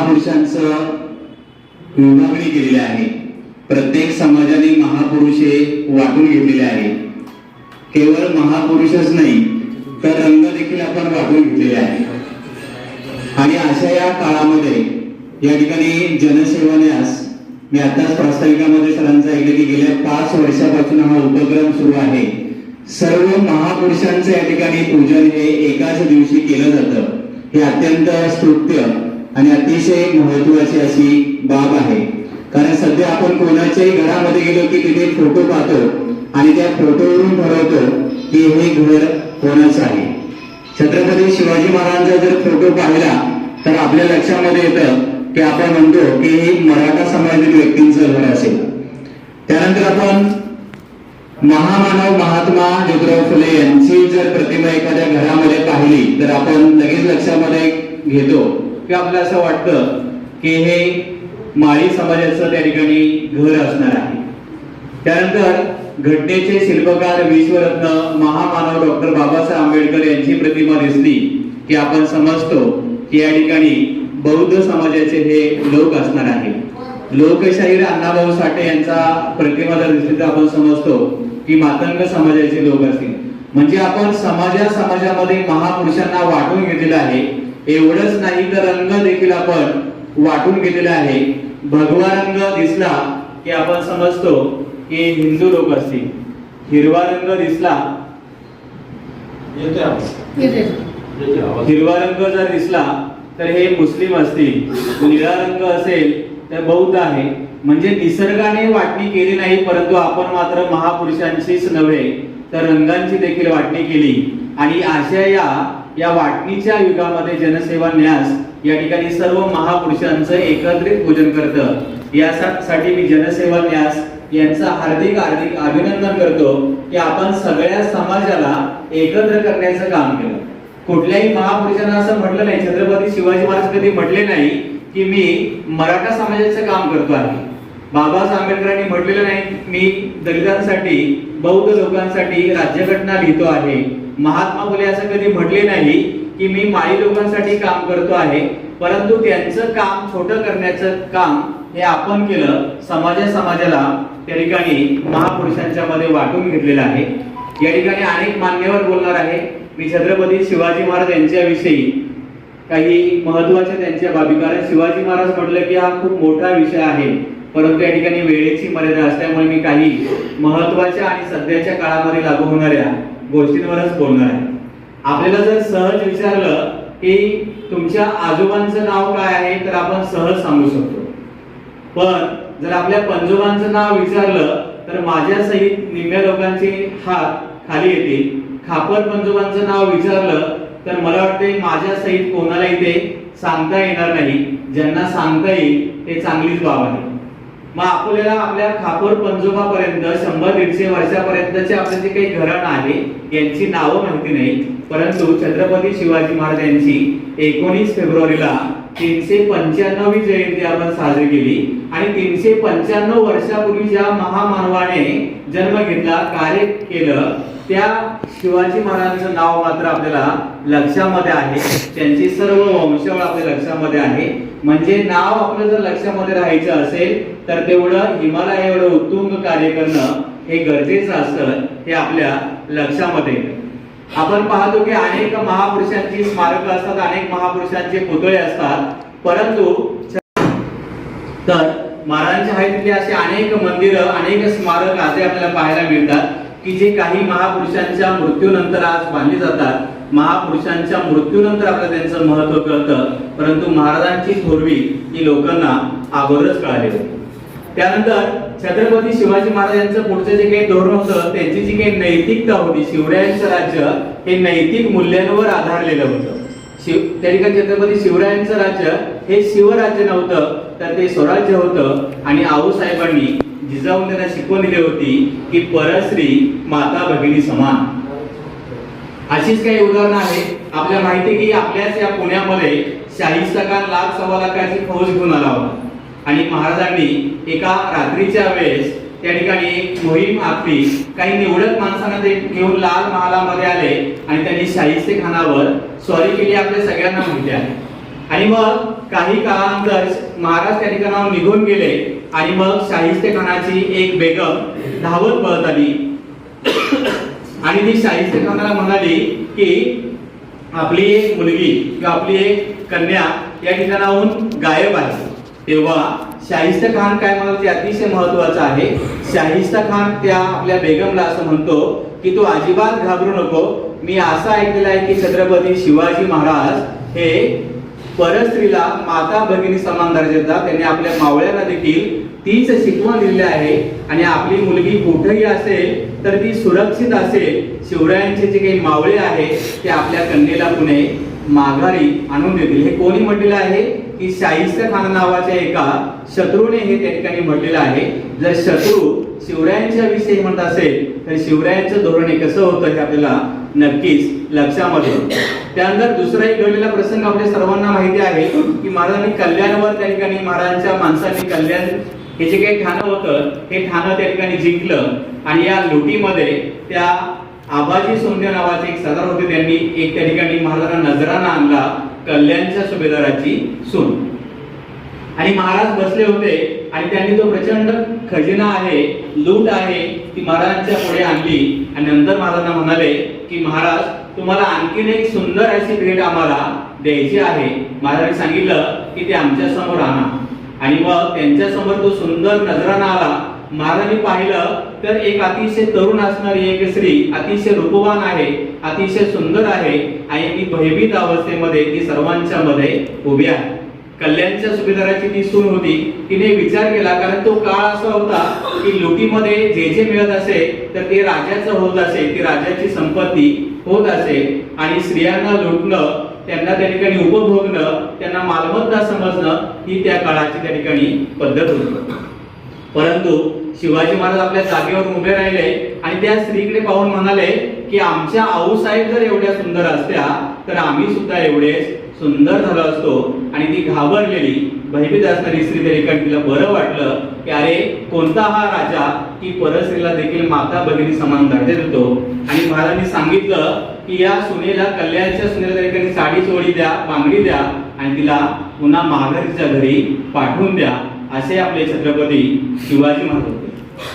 महापुरुषांचं विभागणी केलेली आहे. प्रत्येक समाजाने महापुरुष हे वाटून घेतलेले आहे. केवळ महापुरुषच नाही तर रंग देखील आपण वाटून घेतलेले आहे. आणि अशा या काळामध्ये या ठिकाणी जनसेवा न्यास मी आताच प्रास्ताविकामध्ये सरांचं ऐकलं की गेल्या पाच वर्षापासून हा उपक्रम सुरू आहे. सर्व महापुरुषांचं या ठिकाणी पूजन हे एकाच दिवशी केलं जातं. हे अत्यंत स्तुत्य आणि अतिशय महत्वाची अशी बाब आहे. कारण सध्या आपण कोणाच्याही घरामध्ये गेलो की तिथे फोटो पाहतो आणि त्या फोटोवरून ठरवतो की हे घर कोणाचं आहे. छत्रपती शिवाजी महाराजांचा जर फोटो पाहिला तर आपल्या लक्षामध्ये येतं की आपण म्हणतो की हे मराठा समाजातील व्यक्तींचं घर असेल. त्यानंतर आपण महामानव महात्मा ज्योतिराव फुले यांची जर प्रतिमा एखाद्या घरामध्ये पाहिली तर आपण लगेच लक्षामध्ये घेतो की आपल्याला असं वाटतं की हे माळी समाजाचं त्या ठिकाणी घर असणार आहे. त्यानंतर घटनेचे शिल्पकार विश्वरत्न महामानव डॉक्टर बाबासाहेब आंबेडकर यांची प्रतिमा दिसली की आपण समजतो की या ठिकाणी बौद्ध समाजाचे हे लोक असणार आहे लोकशाहीर अण्णाभाऊ साठे यांचा प्रतिमा जर दिसली तर आपण समजतो की मातंग समाजाचे लोक असतील. म्हणजे आपण समाजा समाजामध्ये महापुरुषांना वाटून घेतलेलं आहे. एवढंच नाही तर रंग देखील आपण वाटून घेतलेला आहे. भगवा रंग दिसला की आपण समजतो की हिंदू लोक असतील. हिरवा रंग दिसला. हिरवा रंग जर दिसला तर हे मुस्लिम असतील. निळा रंग असेल तर बौद्ध आहे. म्हणजे निसर्गाने वाटणी केली नाही परंतु आपण मात्र महापुरुषांचीच नव्हे तर रंगांची देखील वाटणी केली. आणि अशा या या वाटणीच्या युगामध्ये जनसेवा न्यास या ठिकाणी सर्व महापुरुषांचं एकत्रित पूजन करतं. यासाठी मी जनसेवा न्यास यांचं हार्दिक हार्दिक अभिनंदन करतो की आपण सगळ्या समाजाला एकत्र करण्याचं काम केलं. कुठल्याही महापुरुषांना असं म्हटलं नाही छत्रपती शिवाजी महाराज कधी म्हटले नाही की मी मराठा समाजाचं काम करतो आहे. बाबासाहेब आंबेडकरांनी म्हटलेलं नाही मी दलितांसाठी बौद्ध लोकांसाठी राज्यघटना लिहितो आहे. महात्मा फुले असं कधी म्हटले नाही की मी माळी लोकांसाठी काम करतो आहे परंतु त्यांचं काम छोटं करण्याचं काम हे आपण केलं समाजा समाजाला त्या ठिकाणी महापुरुषांच्या मध्ये वाटून घेतलेलं आहे. या ठिकाणी अनेक मान्यवर बोलणार आहे. मी छत्रपती शिवाजी महाराज यांच्याविषयी काही महत्त्वाच्या त्यांच्या बाबी कारण शिवाजी महाराज म्हटलं की हा खूप मोठा विषय आहे परंतु या ठिकाणी वेळेची मर्यादा असल्यामुळे मी काही महत्त्वाच्या आणि सध्याच्या काळामध्ये लागू होणाऱ्या गोष्टींवरच बोलणार आहे. आपल्याला जर सहज विचारलं की तुमच्या आजोबांचं नाव काय आहे तर आपण सहज सांगू शकतो. पण जर आपल्या पंजोबांचं नाव विचारलं तर माझ्या सहित निम्म्या लोकांचे हात खाली येतील. खापर पंजोबांचं नाव विचारलं तर मला वाटते माझ्या सहित कोणाला इथे सांगता येणार नाही. ज्यांना सांगता येईल ते चांगलीच बाब आहे. मग आपल्याला आपल्या खापर पंजोबापर्यंत शंभर दीडशे वर्षापर्यंतचे आपले जे काही घराणं आहे यांची नावं माहिती नाही. परंतु छत्रपती शिवाजी महाराज यांची एकोणीस फेब्रुवारीला तीनशे पंच्याण्णवी जयंती आपण साजरी केली. आणि तीनशे पंच्याण्णव वर्षापूर्वी ज्या महामानवाने जन्म घेतला कार्य केलं त्या शिवाजी महाराजांचं नाव मात्र आपल्याला लक्षामध्ये आहे. त्यांची सर्व वंशावळ आपल्या लक्षामध्ये आहे. म्हणजे नाव आपलं जर लक्षामध्ये राहायचं असेल तर तेवढं हिमालय एवढं उत्तुंग कार्य करणं हे गरजेचं असतं हे आपल्या लक्षामध्ये. आपण पाहतो की अनेक महापुरुषांची स्मारक असतात अनेक महापुरुषांचे पुतळे असतात परंतु तर महाराजांच्या हयातीतले असे अनेक मंदिर अनेक स्मारक असे आपल्याला पाहायला मिळतात की जे काही महापुरुषांच्या मृत्यूनंतर आज बांधली जातात महापुरुषांच्या मृत्यूनंतर आपल्याला त्यांचं महत्त्व कळतं परंतु महाराजांची थोरवी ही लोकांना अगोदरच कळाली होती. त्यानंतर छत्रपती शिवाजी महाराजांचं पुढचं जे काही धोरण होतं त्यांची जी काही नैतिकता होती शिवरायांचं राज्य हे नैतिक मूल्यांवर आधारलेलं होतं. शिव त्या ठिकाणी छत्रपती शिवरायांचं राज्य हे शिवराज्य नव्हतं तर ते स्वराज्य होतं. आणि आऊसाहेबांनी जिजाऊन त्यांना शिकवण दिली होती की परश्री माता भगिनी समान. अशीच काही उदाहरणं आहेत. आपल्या माहिती की आपल्याच या पुण्यामध्ये शाहिस्ता खान लाख सव्वा लाखाची फौज घेऊन आला होता. आणि महाराजांनी एका रात्रीच्या वेळेस त्या ठिकाणी एक मोहीम आखली. काही निवडक माणसांना ते घेऊन लाल महालामध्ये आले आणि त्यांनी शाहिस्ते खानावर स्वारी केली आपल्या सगळ्यांना माहिती आहे. आणि मग काही काळानंतर महाराज त्या ठिकाणावर निघून गेले आणि मग शाहिस्ते खानाची एक बेगम धावत पळत आली. आणि ती शाहिस्ते म्हणाले म्हणाली की आपली एक मुलगी किंवा आपली एक कन्या या ठिकाणाहून गायब आहे. तेव्हा शाहिस्ता खान काय म्हणाल ते अतिशय महत्वाचं आहे. शाहिस्ता खान त्या आपल्या बेगमला असं म्हणतो की तू अजिबात घाबरू नको. मी असं ऐकलेलं आहे की छत्रपती शिवाजी महाराज हे परस्त्रीला माता भगिनी समान दर्जाचा त्यांनी आपल्या मावळ्यांना देखील तीच शिकवण दिलेली आहे. आणि आपली मुलगी कुठेही असेल तर ती सुरक्षित असेल. शिवरायांचे जे काही मावळे आहे ते आपल्या कन्येला पुणे माघारी आणून देतील. हे कोणी म्हटलेलं आहे? की शाहिस्त खान नावाच्या एका शत्रूने हे त्या ठिकाणी म्हटलेलं आहे. जर शत्रू शिवरायांच्या विषयी म्हणत असेल तर शिवरायांचं धोरण हे कसं होतं हे आपल्याला नक्कीच लक्षामध्ये त्यानंतर दुसरा एक घडलेला प्रसंग आपल्या सर्वांना माहिती आहे की महाराजांनी कल्याणवर त्या ठिकाणी महाराजांच्या माणसांनी कल्याण हे जे काही ठाणं होतं हे ठाणं त्या ठिकाणी जिंकलं. आणि या लुटीमध्ये त्या आबाजी सोंदे नावाचे एक सरदार होते त्यांनी एक त्या ठिकाणी महाराजांना नजराना आणला कल्याणच्या सुभेदाराची सून. आणि महाराज बसले होते आणि त्यांनी तो प्रचंड खजिना आहे लूट आहे ती महाराजांच्या पुढे आणली. आणि नंतर महाराजांना म्हणाले की महाराज तुम्हाला आणखीन एक सुंदर अशी भेट आम्हाला द्यायची आहे. महाराजांनी सांगितलं की ते आमच्यासमोर आणा. आणि मग त्यांच्यासमोर तो सुंदर नजराना आला. महाराजांनी पाहिलं तर एक अतिशय तरुण असणारी एक स्त्री अतिशय रूपवान आहे अतिशय सुंदर आहे आणि ती भयभीत अवस्थेमध्ये ती सर्वांच्या मध्ये उभी आहे. कल्याणच्या सुभेदाराची ती सून होती. तिने विचार केला कारण तो काळ असा होता की लुटीमध्ये जे जे मिळत असे तर ते राजाचं होत असे ती राजाची संपत्ती होत असे आणि स्त्रियांना लुटणं त्यांना त्या ठिकाणी उपभोगणं त्यांना मालमत्ता समजणं ही त्या काळाची त्या ठिकाणी पद्धत होती. परंतु शिवाजी महाराज आपल्या जागेवर उभे राहिले आणि त्या स्त्रीकडे पाहून म्हणाले की आमच्या आऊसाहेब जर एवढ्या सुंदर असत्या तर आम्ही सुद्धा एवढेच सुंदर झालो असतो. आणि ती घाबरलेली भयभीत असणारी स्त्री त्या ठिकाणी तिला बरं वाटलं की अरे कोणता हा राजा की परस्त्रीला देखील माता भगिनी समान दर्जा देतो? आणि महाराजांनी सांगितलं की या सुनेला कल्याणच्या सुनेला त्या ठिकाणी साडी चोळी द्या बांगडी द्या आणि तिला पुन्हा महागरीच्या घरी पाठवून द्या असे आपले छत्रपती शिवाजी महाराज होते.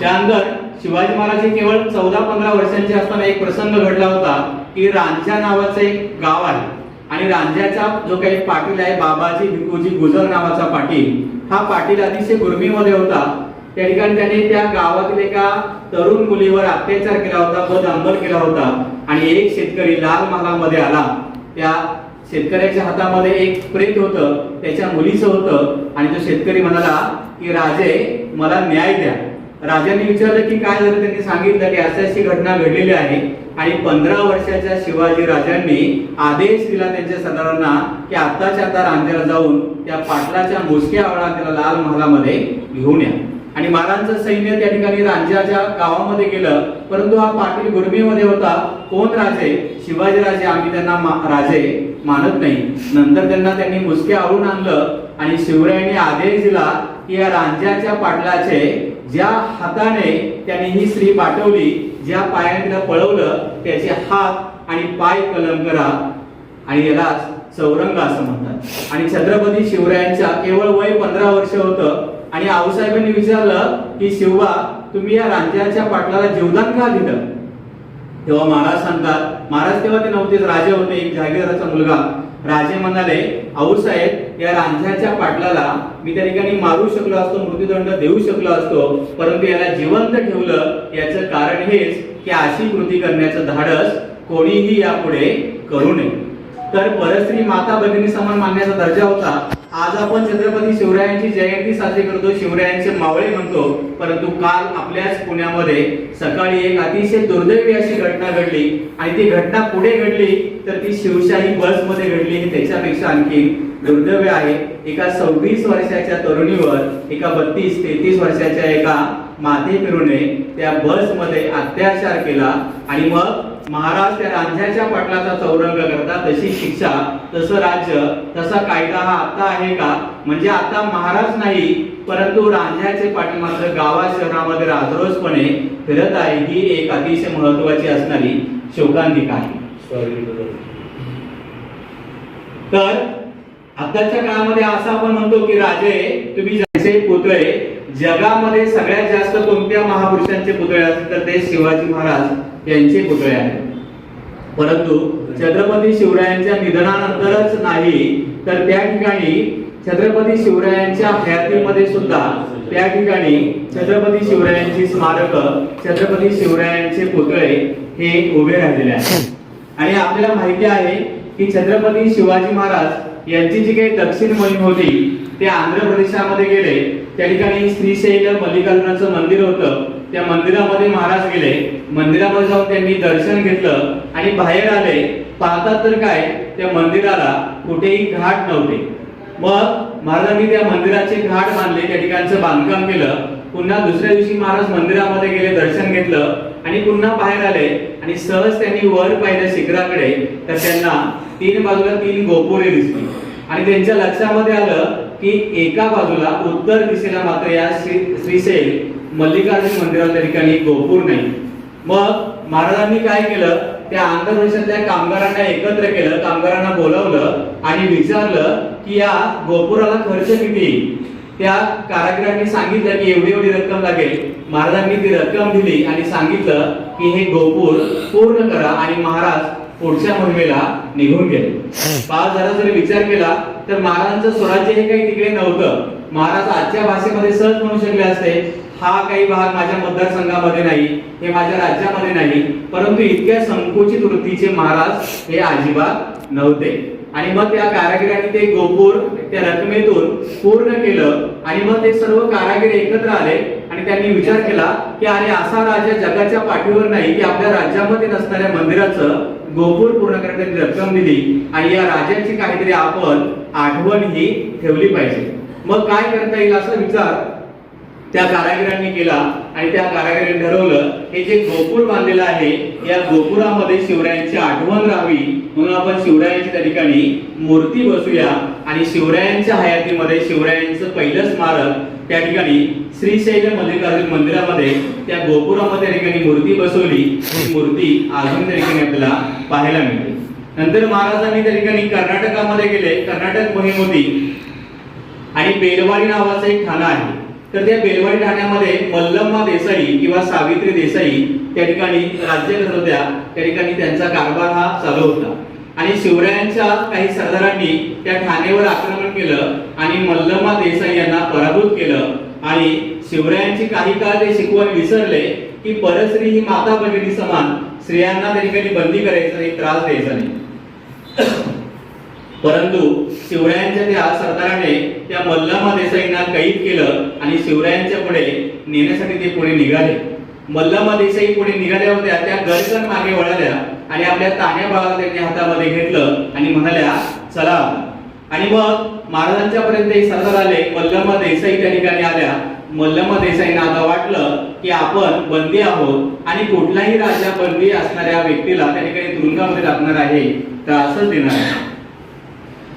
त्यानंतर शिवाजी महाराज हे केवळ चौदा पंधरा वर्षांचे असताना एक प्रसंग घडला होता की रांजा नावाचं एक गाव आहे. आणि रांजाचा जो काही पाटील आहे बाबाजी भिकूजी गुजर नावाचा पाटील हा पाटील अतिशय गुरमीमध्ये होता. त्या ठिकाणी त्याने त्या गावातील एका तरुण मुलीवर अत्याचार केला होता बद अंबल केला होता. आणि एक शेतकरी लाल महालामध्ये आला. त्या शेतकऱ्याच्या हातामध्ये एक प्रेत होतं त्याच्या मुलीचं होतं. आणि तो शेतकरी म्हणाला की राजे मला न्याय द्या. राजांनी विचारलं की काय झालं? त्यांनी सांगितलं की अशी अशी घटना घडलेली आहे. आणि पंधरा वर्षाच्या शिवाजी राजांनी आदेश दिला त्यांच्या सरदारांना की आताच्या आता रांजेला जाऊन त्या पाटलाच्या मुसक्या आवळा त्याला लाल महालामध्ये घेऊन या. आणि महाराजांचं सैन्य त्या ठिकाणी रांजाच्या गावामध्ये गेलं परंतु हा पाटील गुरमीमध्ये होता. कोण राजे? शिवाजी राजे. आम्ही त्यांना मा- राजे मानत नाही. नंतर त्यांना त्यांनी मुसके आवळून आणलं आणि शिवरायांनी आदेश दिला की या रांजाच्या पाटलाचे ज्या हाताने त्यांनी ही स्त्री पाठवली ज्या पायाने तिला पळवलं त्याचे हात आणि पाय कलम करा आणि याला चौरंग असं म्हणतात. आणि छत्रपती शिवरायांच्या केवळ वय पंधरा वर्ष होतं आणि आऊसाहेबांनी विचारलं की शिवबा तुम्ही या रांजाच्या पाटलाला जीवदान का दिलं? तेव्हा महाराज सांगतात महाराज तेव्हा ते नव्हतेच राजे होते एक जहागीरदाराचा मुलगा. राजे म्हणाले आऊसाहेब या रांझ्याच्या पाटलाला मी त्या ठिकाणी मारू शकलो असतो मृत्यूदंड देऊ शकलो असतो परंतु याला जिवंत ठेवलं याचं कारण हेच की अशी कृती करण्याचं धाडस कोणीही यापुढे करू नये. तर परस्त्री माता भगिनी समान मानण्याचा दर्जा होता. आज आपण छत्रपती शिवरायांची जयंती साजरी करतो. शिवरायांचे मावळे म्हणतो. परंतु काल आपल्याच पुण्यामध्ये सकाळी एक अतिशय दुर्दैवी अशी घटना घडली. आणि ती घटना पुढे घडली तर ती शिवशाही बसमध्ये घडली. ही त्याच्यापेक्षा आणखी दुर्दैव आहे. एका सव्वीस वर्षाच्या तरुणीवर एका बत्तीस तेहतीस वर्षाच्या एका माथे फिरूने त्या बसमध्ये अत्याचार केला. आणि मग महाराज त्या पटलाचा पाटलाचा चौरंग करता तशी शिक्षा तसं राज्य तसा कायदा हा आता आहे का? म्हणजे आता महाराज नाही परंतु रांझ्याचे पाटील मात्र गावा शहरामध्ये राजरोसपणे फिरत आहे ही एक अतिशय महत्वाची असणारी शोकांतिका आहे. तर आताच्या काळामध्ये असं आपण म्हणतो की राजे तुम्ही ज्यांचे पुतळे जगामध्ये सगळ्यात जास्त कोणत्या महापुरुषांचे पुतळे असतील तर ते शिवाजी महाराज. यांचे पुतळे आहेत. परंतु छत्रपती शिवरायांच्या निधनानंतरच नाही तर त्या ठिकाणी छत्रपती शिवरायांच्या हयातीमध्ये सुद्धा त्या ठिकाणी छत्रपती शिवरायांची स्मारक छत्रपती शिवरायांचे पुतळे हे उभे राहिलेले आहेत. आणि आपल्याला माहिती आहे की छत्रपती शिवाजी महाराज यांची जी काही दक्षिण मोहीम होती ते आंध्र प्रदेशामध्ये गेले. त्या ठिकाणी श्रीशैल मल्लिकार्जुनाचं मंदिर होतं. त्या मंदिरामध्ये महाराज गेले. मंदिरामध्ये जाऊन त्यांनी दर्शन घेतलं आणि बाहेर आले. पाहतात तर काय त्या मंदिराला कुठेही घाट नव्हते. मग महाराजांनी त्या मंदिराचे घाट बांधले त्या ठिकाणचं बांधकाम केलं. पुन्हा दुसऱ्या दिवशी महाराज मंदिरामध्ये गेले दर्शन घेतलं आणि पुन्हा बाहेर आले. आणि सहज त्यांनी वर पाहिलं शिखराकडे तर त्यांना तीन बाजूला तीन गोपुरे दिसली. आणि त्यांच्या लक्षामध्ये आलं की एका बाजूला उत्तर दिशेला मात्र या श्री श्रीशैल मल्लिकार्जुन मंदिराच्या ठिकाणी गोपूर नाही. मग महाराजांनी काय केलं? त्या आंध्र प्रदेशातल्या कामगारांना एकत्र केलं कामगारांना बोलवलं आणि विचारलं की या गोपुराला खर्च किती? त्या कारागिरांनी सांगितलं की एवढी एवढी रक्कम लागेल. महाराजांनी ती रक्कम दिली आणि सांगितलं की हे गोपूर पूर्ण करा आणि महाराज पुढच्या मोहिमेला निघून गेले. पाच जरा जरी विचार केला तर महाराजांचं स्वराज्य हे काही तिकडे नव्हतं. महाराज आजच्या भाषेमध्ये सहज म्हणू शकले असते. हा काही भाग माझ्या मतदारसंघामध्ये नाही हे माझ्या राज्यामध्ये नाही परंतु इतक्या संकुचित वृत्तीचे महाराज हे अजिबात नव्हते. आणि मग त्या कारागिरांनी ते गोपूर त्या रकमेतून पूर्ण केलं आणि मग ते सर्व कारागीर एकत्र आले आणि त्यांनी विचार केला की अरे असा राजा जगाच्या पाठीवर नाही की आपल्या राज्यामध्ये नसणाऱ्या मंदिराचं गोपूर पूर्ण करण्याची रक्कम दिली आणि या राजाची काहीतरी आपण आठवण ही ठेवली पाहिजे. मग काय करता येईल असा विचार त्या कारागिरांनी केला आणि त्या कारागिरांनी ठरवलं हे जे गोकुळ बांधलेलं आहे या गोपुरामध्ये शिवरायांची आठवण राहावी. म्हणून आपण शिवरायांची त्या ठिकाणी मूर्ती बसूया आणि शिवरायांच्या हयातीमध्ये शिवरायांचं पहिलं स्मारक त्या ठिकाणी श्रीशैल मल्लिकार्जुन मंदिरामध्ये त्या गोपुरामध्ये त्या ठिकाणी मूर्ती बसवली. ही मूर्ती अजून त्या ठिकाणी आपल्याला पाहायला मिळते. नंतर महाराजांनी त्या ठिकाणी कर्नाटकामध्ये गेले. कर्नाटक मोहीम होती. आणि बेलवाडी नावाचं एक ठाणं आहे. तर त्या बेलवाडी ठाण्यामध्ये मल्लम्मा देसाई किंवा सावित्री देसाई त्या ठिकाणी राज्य करत होत्या. त्या ठिकाणी त्यांचा कारभार हा चालू होता. आणि शिवरायांच्या काही सरदारांनी त्या ठाणेवर आक्रमण केलं आणि मल्लम्मा देसाई यांना पराभूत केलं आणि शिवरायांची काही काळ ते शिकवण विसरले की परस्त्री ही माता भगिनी समान स्त्रियांना त्या ठिकाणी बंदी करायचं नाही त्रास द्यायचा नाही. परंतु शिवरायांच्या त्या सरदाराने त्या मल्लमा देसाईंना कैद केलं आणि शिवरायांच्या पुढे नेण्यासाठी ते पुढे निघाले. मल्लमा देसाई पुढे निघाल्या होत्या त्या गरजन मागे वळाल्या आणि आपल्या तान्या बाळाला त्यांनी हातामध्ये घेतलं आणि म्हणाल्या चला. आणि मग महाराजांच्या पर्यंत सरदार आले मल्लमा देसाई त्या ठिकाणी आल्या. मल्लमा देसाईंना आता वाटलं की आपण बंदी आहोत आणि कुठलाही राजा बंदी असणाऱ्या व्यक्तीला त्या ठिकाणी तुरुंगामध्ये टाकणार आहे. तर असंच देणार आहे.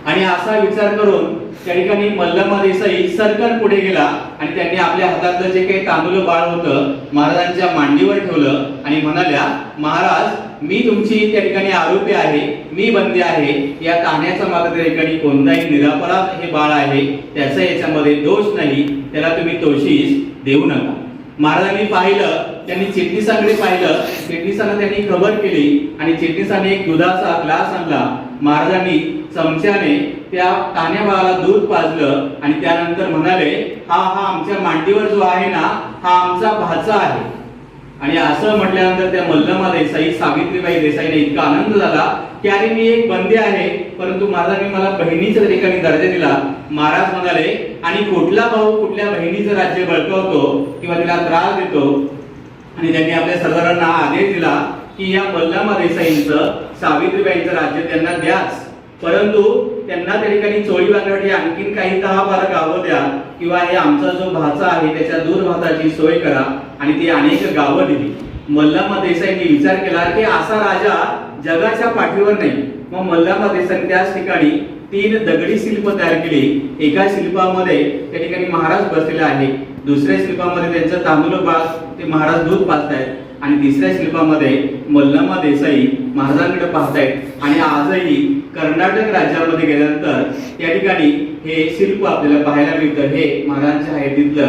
आणि असा विचार करून त्या ठिकाणी मल्लमा देसाई सरकार पुढे गेला आणि त्यांनी आपल्या हातातलं जे काही तांदूळ बाळ होतं महाराजांच्या मांडीवर ठेवलं आणि म्हणाल्या महाराज मी तुमची त्या ठिकाणी आरोपी आहे मी बंदी आहे. या ताण्याचा मात्र त्या ठिकाणी कोणताही निरापराध हे बाळ आहे त्याचा याच्यामध्ये दोष नाही. त्याला तुम्ही तोशीस देऊ नका. महाराजांनी पाहिलं त्यांनी चिटणीसाकडे पाहिलं. चिटणीसाला त्यांनी खबर केली आणि चिटणीसाने एक दुधाचा ग्लास आणला. महाराजांनी चमच्याने त्या तान्या बाळाला दूध पाजलं आणि त्यानंतर म्हणाले हा हा आमच्या मांडीवर जो आहे ना हा आमचा भाचा आहे. आणि असं म्हटल्यानंतर त्या मल्लमा देसाई सावित्रीबाई देसाईने इतका आनंद झाला की अरे मी एक बंदी आहे परंतु महाराजांनी मला बहिणीच्या ठिकाणी दर्जा दिला. महाराज म्हणाले आणि कुठला भाऊ कुठल्या बहिणीचं राज्य बळकवतो किंवा तिला त्रास देतो? आणि त्यांनी आपल्या सरदारांना आदेश दिला की या मल्लमा देसाईंचं सावित्रीबाईंचं राज्य त्यांना द्याच. परंतु त्यांना त्या ठिकाणी चोळी बांधण्यासाठी आणखीन काही दहा बारा गावं द्या किंवा हे आमचा जो भाचा आहे त्याच्या दूर भाताची सोय करा आणि ती अनेक गावं दिली. मल्लामा देसाईंनी विचार केला की असा राजा जगाच्या पाठीवर नाही. मग मल्लामा देसाई त्याच ठिकाणी तीन दगडी शिल्प तयार केली. एका शिल्पामध्ये त्या ठिकाणी महाराज बसलेला आहे दुसऱ्या शिल्पामध्ये त्यांचं तांदूळ बाळ ते महाराज दूध पाजतायत. आणि तिसऱ्या शिल्पामध्ये मल्लमा देसाई महाराजांकडे पाहतायत. आणि आजही कर्नाटक राज्यामध्ये गेल्यानंतर या ठिकाणी हे शिल्प आपल्याला पाहायला मिळतं. हे महाराजांच्या हयातीतलं